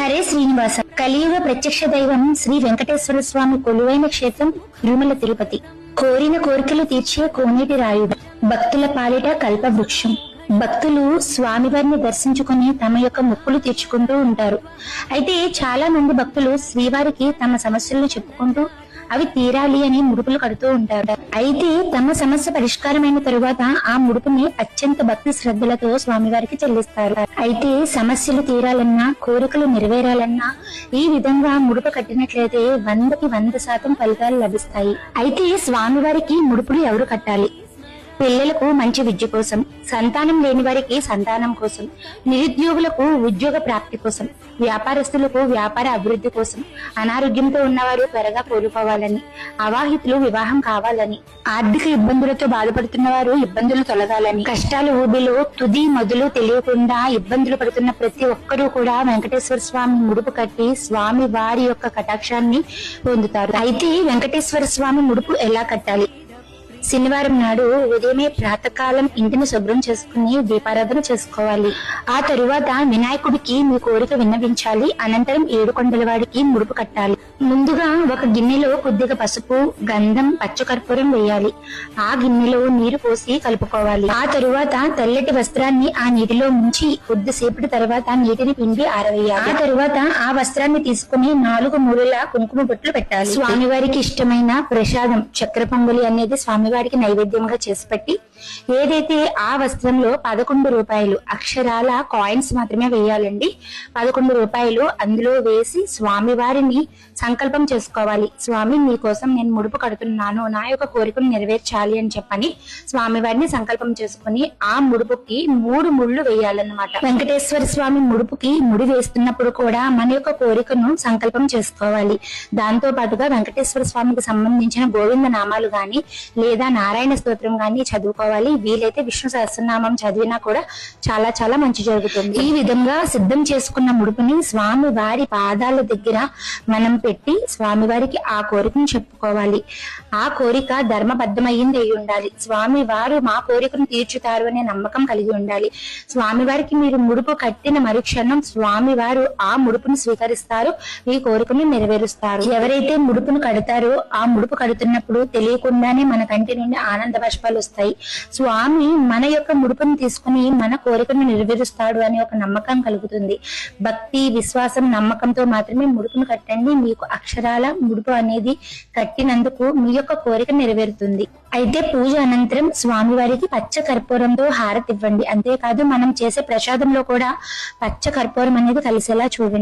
హరే శ్రీనివాస. కలియుగ ప్రత్యక్ష దైవం శ్రీ వెంకటేశ్వర స్వామి కొలువైన క్షేత్రం తిరుమల తిరుపతి. కోరిన కోరికలు తీర్చే కోనేటి రాయుడు. భక్తుల పాలిట కల్ప వృక్షం. భక్తులు స్వామివారిని దర్శించుకుని తమ యొక్క మొక్కులు తీర్చుకుంటూ ఉంటారు. అయితే చాలా మంది భక్తులు శ్రీవారికి తమ సమస్యలను చెప్పుకుంటూ అవి తీరాలి అని ముడుపులు కడుతూ ఉంటారు. అయితే తమ సమస్య పరిష్కారమైన తరువాత ఆ ముడుపుని అత్యంత భక్తి శ్రద్ధలతో స్వామివారికి చెల్లిస్తారు. అయితే సమస్యలు తీరాలన్నా కోరికలు నెరవేరాలన్నా ఈ విధంగా ముడుపు కట్టినట్లయితే వందకి వంద శాతం ఫలితాలు లభిస్తాయి. అయితే స్వామివారికి ముడుపులు ఎవరు కట్టాలి? పిల్లలకు మంచి విద్య కోసం సంతానం లేని వారికి సంతానం కోసం నిరుద్యోగులకు ఉద్యోగ ప్రాప్తి కోసం వ్యాపారస్తులకు వ్యాపార అభివృద్ధి కోసం అనారోగ్యంతో ఉన్నవారు త్వరగా కోలుకోవాలని అవాహితులు వివాహం కావాలని ఆర్థిక ఇబ్బందులతో బాధపడుతున్న వారు ఇబ్బందులు తొలగాలని కష్టాలు ఊబిలో తుది మొదలు తెలియకుండా ఇబ్బందులు పడుతున్న ప్రతి ఒక్కరూ కూడా వెంకటేశ్వర స్వామి ముడుపు కట్టి స్వామి వారి యొక్క కటాక్షాన్ని పొందుతారు. అయితే వెంకటేశ్వర స్వామి ముడుపు ఎలా కట్టాలి? శనివారం నాడు ఉదయమే ప్రాతకాలం ఇంటిని శుభ్రం చేసుకుని దీపారాధన చేసుకోవాలి. ఆ తరువాత వినాయకుడికి మీ కోరిక విన్నవించాలి. అనంతరం ఏడుకొండల వాడికి ముడుపు కట్టాలి. ముందుగా ఒక గిన్నెలో కొద్దిగా పసుపు గంధం పచ్చకర్పూరం వేయాలి. ఆ గిన్నెలో నీరు పోసి కలుపుకోవాలి. ఆ తరువాత తెల్లటి వస్త్రాన్ని ఆ నీటిలో ముంచి కొద్దిసేపటి తర్వాత నీటిని పిండి ఆరవేయాలి. ఆ తరువాత ఆ వస్త్రాన్ని తీసుకుని నాలుగు మూడుల కుంకుమ బొట్లు పెట్టాలి. స్వామివారికి ఇష్టమైన ప్రసాదం చక్ర పొంగలి అనేది స్వామివారికి నైవేద్యంగా చేసి పెట్టి ఏదైతే ఆ వస్త్రంలో పదకొండు రూపాయలు అక్షరాల కాయిన్స్ మాత్రమే వేయాలండి. పదకొండు రూపాయలు అందులో వేసి స్వామివారిని సంకల్పం చేసుకోవాలి. స్వామి మీకోసం నేను ముడుపు కడుతున్నాను. నా యొక్క కోరికను నెరవేర్చాలి అని చెప్పని స్వామివారిని సంకల్పం చేసుకుని ఆ ముడుపుకి మూడు ముళ్ళు వేయాలన్నమాట. వెంకటేశ్వర స్వామి ముడుపుకి ముడి వేస్తున్నప్పుడు కూడా మన యొక్క కోరికను సంకల్పం చేసుకోవాలి. దాంతో పాటుగా వెంకటేశ్వర స్వామికి సంబంధించిన గోవింద నామాలు గాని లేదా నారాయణ స్తోత్రం గాని చదువుకోవాలి. వీలైతే విష్ణు సహస్రనామం చదివినా కూడా చాలా చాలా మంచి జరుగుతుంది. ఈ విధంగా సిద్ధం చేసుకున్న ముడుపుని స్వామి వారి పాదాల దగ్గర మనం పెట్టి పెట్టి స్వామివారికి ఆ కోరికను చెప్పుకోవాలి. ఆ కోరిక ధర్మబద్ధమైంది అయి ఉండాలి. స్వామి వారు మా కోరికను తీర్చుతారు అనే నమ్మకం కలిగి ఉండాలి. స్వామి వారికి మీరు ముడుపు కట్టిన మరుక్షణం స్వామివారు ఆ ముడుపును స్వీకరిస్తారు మీ కోరికను నెరవేరుస్తారు. ఎవరైతే ముడుపును కడతారో ఆ ముడుపు కడుతున్నప్పుడు తెలియకుండానే మన కంటి నుండి ఆనంద బాష్పాలు వస్తాయి. స్వామి మన యొక్క ముడుపును తీసుకుని మన కోరికను నెరవేరుస్తాడు అనే ఒక నమ్మకం కలుగుతుంది. భక్తి విశ్వాసం నమ్మకంతో మాత్రమే ముడుపును కట్టండి. మీకు అక్షరాల ముడుపు అనేది కట్టినందుకు మీ యొక్క కోరిక నెరవేరుతుంది. అయితే పూజ అనంతరం స్వామివారికి పచ్చ కర్పూరంతో హారతి ఇవ్వండి. అంతేకాదు మనం చేసే ప్రసాదంలో కూడా పచ్చ కర్పూరం అనేది కలిసేలా చూడండి.